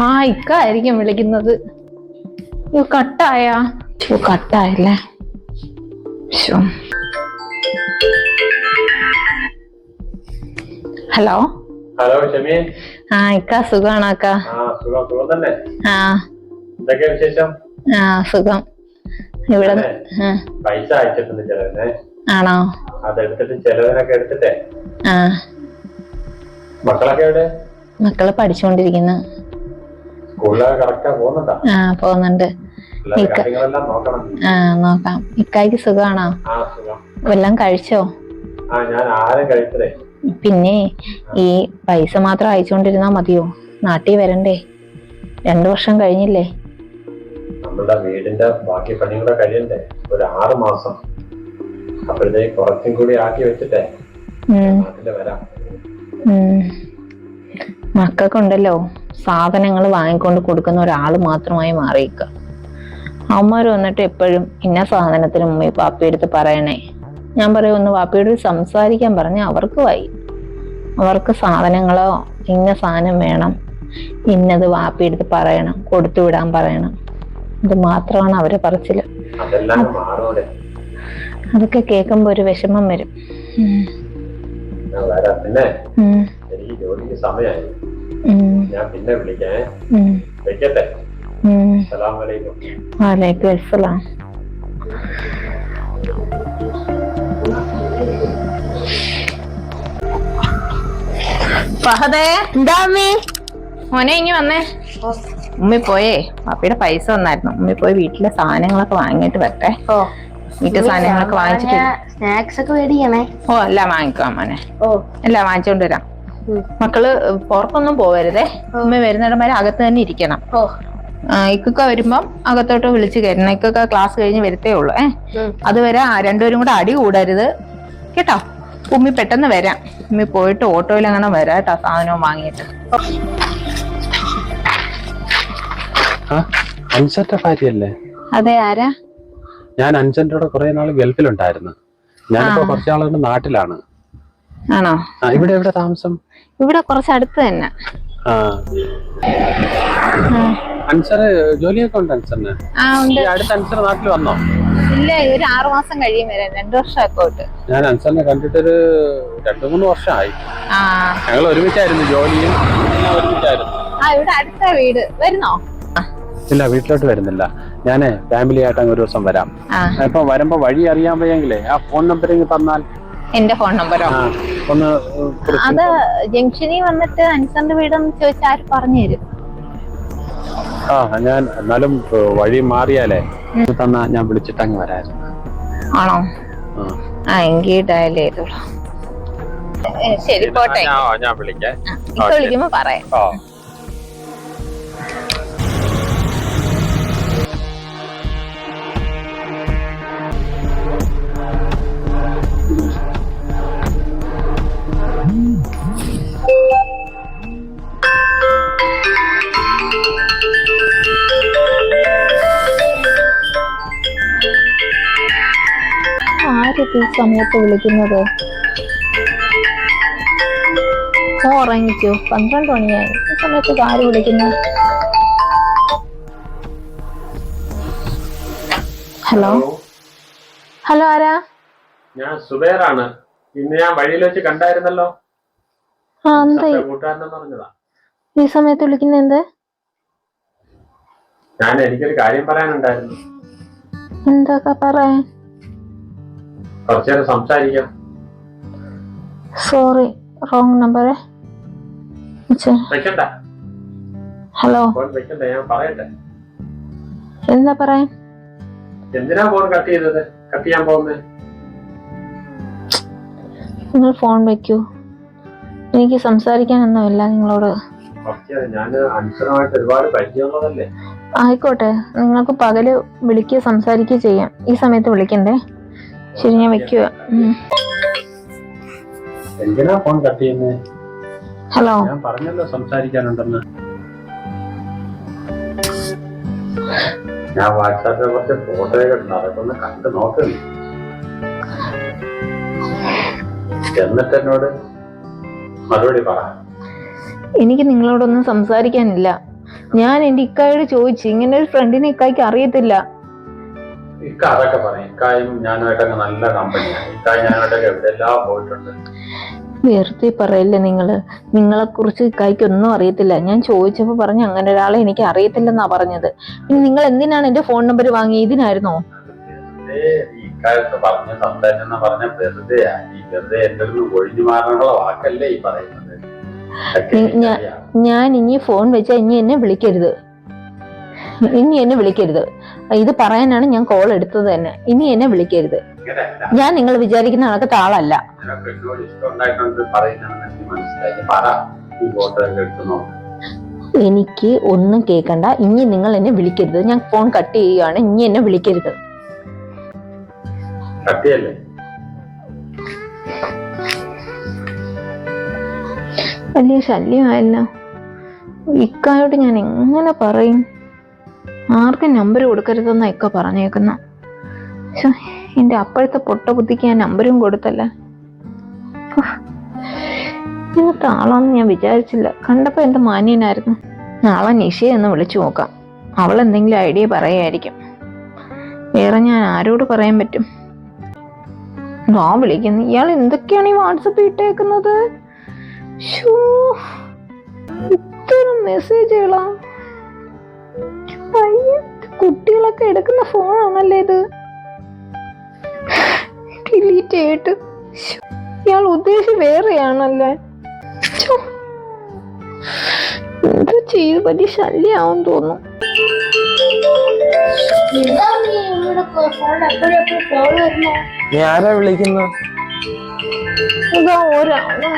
ആ ഇക്കായിരിക്കും വിളിക്കുന്നത്. അയ്യോ കട്ടായാ? അയ്യോ കട്ടായല്ലേ. ഹലോ? ഹലോ ഷമി. ആ ഇക്ക സുഖാണ് അക്ക ആ ആ. സുഖം. ഇവിടെ പൈസ അയച്ചിട്ടുണ്ട് ചെലവിനെ. ആണോ? അതെടുത്തിട്ട് ചെലവിനൊക്കെ എടുത്തിട്ടേ. ആ. മക്കളൊക്കെ എവിടെ? മക്കൾ പഠിച്ചുകൊണ്ടിരിക്കുന്നു ആ പോകുന്നുണ്ട്. എല്ലാ ആ നോക്കാം. ഇക്കായ്ക്ക് സുഖാണോ ആ സുഖം. വല്ലതും കഴിച്ചോ? പിന്നെ ഈ പൈസ മാത്രം അയച്ചുകൊണ്ടിരുന്നാ മതിയോ? നാട്ടിൽ വരണ്ടേ? രണ്ടു വർഷം കഴിഞ്ഞില്ലേ? നമ്മളുടെ വീടിന്റെ ബാക്കി പണികളെ കഴിയണ്ടേ? ഒരു ആറ് മാസം. അപ്പോഴത്തേക്ക് കുറച്ചും കൂടി ആക്കി വെച്ചിട്ടേ നാട്ടിൽ വരാം. മക്കൾക്കുണ്ടല്ലോ. സാധനങ്ങൾ വാങ്ങിക്കൊണ്ട് കൊടുക്കുന്ന ഒരാൾ മാത്രമായി മാറിയിക്ക. അവന്മാർ വന്നിട്ട് എപ്പോഴും ഇന്ന സാധനത്തിന് ഉമ്മ പാപ്പി എടുത്ത് പറയണേ. ഞാൻ പറയും ഒന്ന് പാപ്പിയോട് സംസാരിക്കാൻ പറഞ്ഞ അവർക്ക് വായി അവർക്ക് സാധനങ്ങളോ ഇന്ന സാധനം വേണം. ഇന്നത് വാപ്പി എടുത്ത് പറയണം കൊടുത്തു വിടാൻ പറയണം. ഇത് മാത്രമാണ് അവരെ പറച്ചിൽ. അതൊക്കെ കേൾക്കുമ്പോ ഒരു വിഷമം വരും. സമയമായി ഞാൻ പിന്നെ വിളിക്കേ. വെക്കട്ടെ. വലൈക്കും വാലേക്കും അസ്സലാം. ഫഹദേ എന്താ അമ്മേ മോനെ ഇനി വന്നേ. ഉമ്മി പോയേ. പാപ്പിയുടെ പൈസ വന്നായിരുന്നു ഉമ്മി പോയി വീട്ടിലെ സാധനങ്ങളൊക്കെ വാങ്ങിയിട്ട് വരട്ടെ. ഓ. വീട്ടിലെ സാധനങ്ങളൊക്കെ വാങ്ങിച്ചിട്ട് സ്നാക്സ് ഒക്കെ മേടിക്കണേ ഓ എല്ലാം വാങ്ങിക്കാം മോനെ. ഓ. എല്ലാം വാങ്ങിച്ചോണ്ട് വരാം. മക്കൾ പുറത്തൊന്നും പോവരുതേ. അമ്മ വരുന്നിടം വരെ അകത്ത് തന്നെ ഇരിക്കണം. ഇക്കൊക്കെ വരുമ്പം അകത്തോട്ട് വിളിച്ചു കയറ്റണം. ഇക്കൊക്കെ ക്ലാസ് കഴിഞ്ഞ് വരത്തേ ഉള്ളൂ. ഏ? അതുവരെ ആ രണ്ടുപേരും കൂടെ അടി കൂടരുത്. കേട്ടോ? ഉമ്മി പെട്ടെന്ന് വരാം. ഉമ്മി പോയിട്ട് ഓട്ടോയിൽ അങ്ങനെ വരാം കേട്ടോ സാധനവും വാങ്ങിയിട്ട്. അൻസന്റെ ഭാര്യയല്ലേ? അതെ ആരാ? ഞാൻ അൻസന്റെ കൂടെ കുറെ നാൾ ഗൾഫിലുണ്ടായിരുന്നു. ഞാനിപ്പോ കുറച്ച് നാട്ടിലാണ്. ആണോ? ഇവിടെ എവിടെ താമസം? ഇവിടെ കുറച്ച് അടുത്ത് തന്നെ. ആ. അൻസർ ജോലിയൊക്കെ ഉണ്ട് അൻസറിന്? ആ ഉണ്ട്. അടുത്ത അൻസർ നാട്ടിൽ വന്നോ? ഇല്ല ഒരു ആറു മാസം കഴിയും വരാൻ. രണ്ടു വർഷം ആക്കോട്ട് ഞാൻ അൻസറിനെ കണ്ടിട്ടൊരു രണ്ടു മൂന്ന് വർഷമായി. ഞങ്ങൾ ഒരുമിച്ചായിരുന്നു ജോലിയും ഒരുമിച്ചായിരുന്നു. ആ ഇവിടെ അടുത്ത വീട്. വരുന്നോ? ഇല്ല വീട്ടിലോട്ട് വരുന്നില്ല. ഞാനേ ഫാമിലി ആയിട്ട് അങ്ങ് ഒരു ദിവസം വരാം. ഇപ്പൊ വരുമ്പോ വഴി അറിയാൻ വയ്യെങ്കിലേ ആ ഫോൺ നമ്പർ ഇങ്ങ് തന്നാൽ എന്റെ ഫോൺ നമ്പറോ? ഒന്ന് അത് ജംഗ്ഷനിൽ വന്നിട്ട് അൻസറിന്റെ വീടെന്ന് ചോദിച്ചാൽ ആര് പറഞ്ഞു തരും. ആ ഞാൻ എന്നാലും വഴി മാറിയാലേ. തന്നാ ഞാൻ വിളിച്ചിട്ട് അങ്ങ് വരായിരുന്നു. ആണോ? ആ. എങ്കിൽ ഡയൽ ചെയ്തോളൂ. ശരി പോട്ടെ. ഞാൻ വിളിക്കാം. ഇപ്പൊ വിളിക്കുമ്പോ പറയാം. ഓ ഈ സമയത്ത് വിളിക്കുന്നത്? ഓ ഉറങ്ങിക്കോ. പന്ത്രണ്ട് മണിയായി. ഈ സമയത്ത് ആര് വിളിക്കുന്നു? ഹലോ? ഹലോ? ആരാ? ഞാൻ സുബേറാണ്. ഇന്ന് ഞാൻ വഴിയിൽ വെച്ച് കണ്ടായിരുന്നല്ലോ. ഈ- സമയത്ത് വിളിക്കുന്ന എന്ത്? ഞാൻ എനിക്കൊരു കാര്യം പറയാനുണ്ടായിരുന്നു. എന്താ പറയാൻ? കുറച്ചേരം സംസാരിക്കാം. സോറി റോങ് നമ്പറേ വെക്കണ്ട. ഹലോ വെക്കണ്ട ഞാൻ പറയട്ടെ. എന്താ പറയാൻ? എന്തിനാ ഫോൺ കട്ട് ചെയ്തത്? കട്ട് ചെയ്യാൻ പോകുന്നത് നിങ്ങൾ ഫോൺ വെക്കൂ. എനിക്ക് സംസാരിക്കാനൊന്നുമില്ല നിങ്ങളോട്. ആയിക്കോട്ടെ നിങ്ങൾക്ക് പകൽ വിളിക്കുക സംസാരിക്കുക ചെയ്യാം. ഈ സമയത്ത് വിളിക്കണ്ടേ? ശരി ഞാൻ വെക്കുക എന്തിനാ ഫോൺ കട്ട് ചെയ്യുന്നത് ഹലോ. ഞാൻ പറഞ്ഞല്ലോ സംസാരിക്കാനുണ്ടെന്ന്. ഞാൻ വാട്സാപ്പിൽ കുറച്ച് ഫോട്ടോയൊക്കെ ഉണ്ട് അതൊക്കെ ഒന്ന് കണ്ട് നോക്കുന്നു. എന്നിട്ട് എന്നോട് മറുപടി പറ. എനിക്ക് നിങ്ങളോടൊന്നും സംസാരിക്കാനില്ല. ഞാൻ എന്റെ ഇക്കായോട് ചോദിച്ചു ഇങ്ങനെ ഒരു ഫ്രണ്ടിനെ ഇക്കായ്ക്ക് അറിയത്തില്ല. ഇക്ക അതൊക്കെ പറയും. ഇക്കായും ഞാനായിട്ടൊക്കെ നല്ല കമ്പനിയാണ് ഇക്കായ ഞാനായിട്ടൊക്കെ എവിടെയെല്ലാം പോയിട്ടുണ്ട്. വെറുതെ പറയല്ലേ നിങ്ങൾ നിങ്ങളെ? കുറിച്ച് ഇക്കായ്ക്ക് ഒന്നും അറിയത്തില്ല. ഞാൻ ചോദിച്ചപ്പോൾ പറഞ്ഞു അങ്ങനെ ഒരാളെ എനിക്ക് അറിയത്തില്ലെന്നാ പറഞ്ഞത്. പിന്നെ നിങ്ങൾ എന്തിനാണ് എന്റെ ഫോൺ നമ്പർ വാങ്ങി ഇതിനായിരുന്നോ? ഈ ഇക്കാലത്ത് പറഞ്ഞ സംസാരിച്ചെന്ന് പറഞ്ഞ വെറുതെ ഈ വെറുതെ എന്റെ നിന്ന് ഒഴിഞ്ഞു മാറാനുള്ള വാക്കല്ലേ ഈ പറയുന്നത്. ഒക്കെ. ഞാൻ ഇനി ഫോൺ വെച്ചാ ഇനി എന്നെ വിളിക്കരുത്. ഇനി എന്നെ വിളിക്കരുത്. ഇത് പറയാനാണ് ഞാൻ കോൾ എടുത്തത് തന്നെ. ഇനി എന്നെ വിളിക്കരുത്. ഞാൻ നിങ്ങൾ വിചാരിക്കുന്ന കണക്കത്തെ ആളല്ല എനിക്ക് ഒന്നും കേൾക്കണ്ട ഇനി നിങ്ങൾ എന്നെ വിളിക്കരുത്. ഞാൻ ഫോൺ കട്ട് ചെയ്യുകയാണ്. ഇനി എന്നെ വിളിക്കരുത്. വലിയ ശല്യമായല്ലോ. ഇക്കായോട്ട് ഞാൻ എങ്ങനെ പറയും? ആർക്കും നമ്പർ കൊടുക്കരുതെന്നൊക്കെ പറഞ്ഞേക്കുന്നു. എന്റെ അപ്പോഴത്തെ പൊട്ട ബുദ്ധിക്ക് ഞാൻ നമ്പരും കൊടുത്തല്ല. ഇന്നത്തെ ആളാന്ന് ഞാൻ വിചാരിച്ചില്ല. കണ്ടപ്പോൾ എന്ത് മാന്യനായിരുന്നു. നാളെ നിഷയെ ഒന്ന് വിളിച്ചു നോക്കാം. അവൾ എന്തെങ്കിലും ഐഡിയ പറയായിരിക്കും. വേറെ ഞാൻ ആരോട് പറയാൻ പറ്റും? ആ വിളിക്കുന്നു. ഇയാൾ എന്തൊക്കെയാണ് ഈ വാട്സപ്പ് ഇട്ടേക്കുന്നത്? ഇത്തരം മെസ്സേജുകളാ കുട്ടികളൊക്കെ എടുക്കുന്ന ഫോണാണല്ലേ ഇത്? ഡിലീറ്റ് ചെയ്തിട്ട്. ഇയാൾ ഉദ്ദേശി വേറെയാണല്ലേ? ഇത് ചെയ്ത് വലിയ ശല്യാവും തോന്നുന്നു. ഞാനാ നീ ആരാ വിളിക്കുന്നു? ഇതാ ഒരാളെ.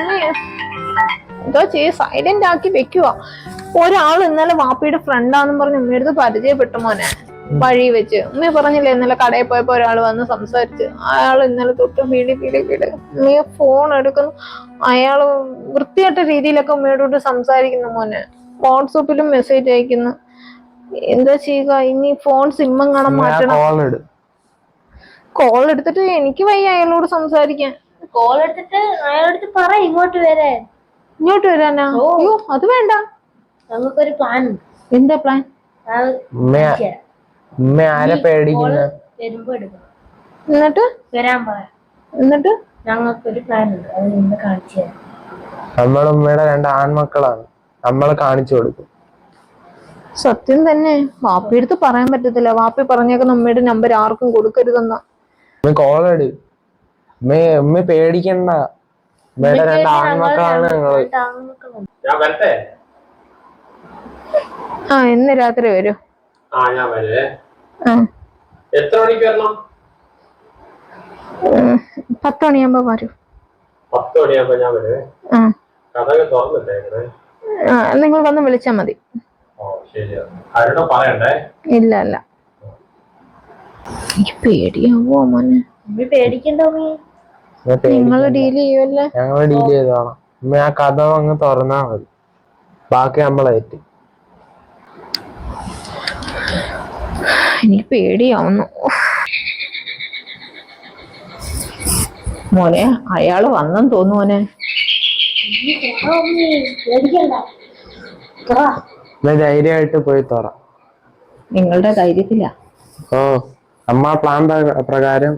എന്താ ചെയ്യ? സൈലന്റ് ആക്കി വെക്കുക ഒരാൾ ഇന്നലെ വാപ്പിയുടെ ഫ്രണ്ടാന്നും പറഞ്ഞ് ഉമ്മയെടുത്ത് പരിചയപ്പെട്ട മോനെ. വഴി വെച്ച്. ഉമ്മ പറഞ്ഞില്ലേ ഇന്നലെ കടയിൽ പോയപ്പോ ഒരാൾ വന്ന് സംസാരിച്ച്. അയാൾ ഇന്നലെ തൊട്ട് വീടി പീടി പീടി ഉമ്മയെ ഫോൺ എടുക്കുന്നു. അയാൾ വൃത്തിയായിട്ട രീതിയിലൊക്കെ ഉമ്മയോട് സംസാരിക്കുന്നു മോനെ. വാട്സപ്പിലും മെസ്സേജ് അയക്കുന്നു. എന്താ ചെയ്യുക? ഇനി ഫോൺ സിമ്മം കാണാൻ മാറ്റണം. കോൾ എടുത്തിട്ട് എനിക്ക് വയ്യ അയാളോട് സംസാരിക്കാൻ. കോൾ എടുത്തിട്ട് അയാളോട് പറ ഇങ്ങോട്ട് വരാൻ. ഇങ്ങോട്ട് വരാനാ? അയ്യോ അത് വേണ്ട. നമുക്കൊരു പ്ലാൻ ഉണ്ട്. എന്താ പ്ലാൻ ആരെ പേടിക്കുന്ന? വരുമ്പോ എടുക്കണം. എന്നിട്ട്? വരാൻ പറയാം. എന്നിട്ട്? ഞങ്ങൾക്കൊരു പ്ലാൻ ഉണ്ട്. അത് നിന്ന് കാണിച്ചു തരാം. നമ്മൾ ഉമ്മയുടെ രണ്ട് ആൺമക്കളാണ്. നമ്മൾ കാണിച്ചു കൊടുക്കും. സത്യം തന്നെ. വാപ്പി എടുത്ത് പറയാൻ പറ്റത്തില്ല. വാപ്പി പറഞ്ഞേക്കുന്ന ഉമ്മയുടെ നമ്പർ ആർക്കും കൊടുക്കരുതെന്ന. കോൾ ഉമ്മ ഉമ്മ പേടിക്കണ്ട. ഉമ്മയുടെ രണ്ട് ആൺമക്കളാണ് ഞങ്ങൾ ഞാൻ വരട്ടെ? ആ ഇന്ന് രാത്രി വരൂ. ആ ഞാൻ വരേ. ആ. എത്ര മണിക്ക് വരണം? പത്ത് മണിയാകുമ്പോ വരൂ. പത്ത് മണിയാകുമ്പോ ഞാൻ വരേ. ആ. കഥകൾ തുറന്നിട്ടേക്കണേ. ആ, നിങ്ങൾ വന്ന് വിളിച്ചാ മതി. ഓ ശരി ആരോടും പറയണ്ടേ? ഇല്ല ഇല്ല. എനിക്ക് പേടിയാവോ മോനെ? ഉമ്മ ഡീൽ ചെയ്യുമല്ലേ ഞങ്ങൾ ഡീൽ ചെയ്തോളാം ആ കഥ അങ്ങ് തുറന്നാ മതി. ബാക്കി നമ്മളേറ്റ്. എനിക്ക് പേടിയാവുന്നു. മോനെ അയാൾ വന്നെന്ന് തോന്നു മോനെ. ആ, ഉമ്മി പേടിക്കണ്ട ധൈര്യമായിട്ട് പോയി തോറ. നിങ്ങളുടെ ധൈര്യത്തിലാ. ഓ അമ്മ പ്ലാൻ പ്രകാരം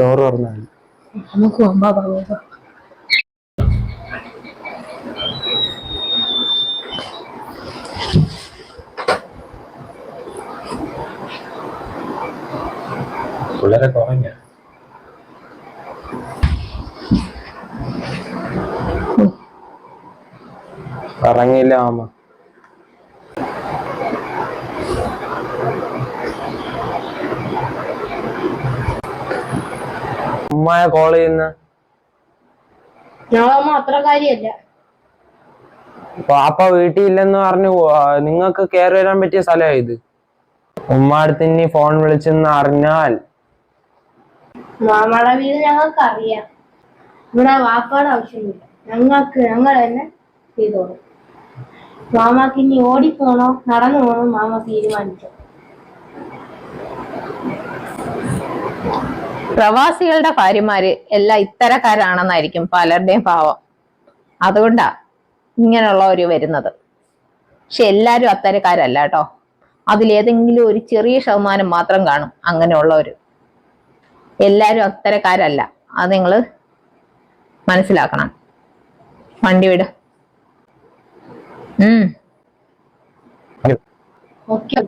ഡോർ തുറന്നാണ്. നമുക്ക് അമ്മ ബാബാ പിള്ളേരെ കുറഞ്ഞ. ഇറങ്ങിയില്ല അമ്മ ഉമ്മായ കോൾ ചെയ്യുന്ന? ഞങ്ങളമ്മ അത്ര കാര്യല്ല. പാപ്പ വീട്ടിൽ ഇല്ലെന്ന് പറഞ്ഞു നിങ്ങൾക്ക് കയറി വരാൻ പറ്റിയ സ്ഥലമാണ് ഇത്. ഉമ്മ അടുത്ത് ഇനി ഫോൺ വിളിച്ചെന്ന് അറിഞ്ഞാൽ മാമയുടെ വീട് ഞങ്ങൾക്ക് അറിയാം ഇവിടെ വാപ്പാട് ആവശ്യമില്ല. ഞങ്ങൾക്ക് ഞങ്ങൾ തന്നെ ചെയ്തോളും. മാമാക്ക് ഇനി ഓടിപ്പോണോ നടന്നു പോണോ മാമ തീരുമാനിച്ചു പ്രവാസികളുടെ ഭാര്യമാര് എല്ലാം ഇത്തരക്കാരാണെന്നായിരിക്കും പലരുടെയും ഭാവം. അതുകൊണ്ടാ ഇങ്ങനെയുള്ളവർ വരുന്നത്. പക്ഷെ എല്ലാരും അത്തരക്കാരല്ല കേട്ടോ. അതിലേതെങ്കിലും ഒരു ചെറിയ ശതമാനം മാത്രം കാണും അങ്ങനെയുള്ളവർ എല്ലാവരും അത്തരക്കാരല്ല. അത് നിങ്ങൾ മനസ്സിലാക്കണം. വണ്ടി വിട്. ഉം. ഓക്കെ.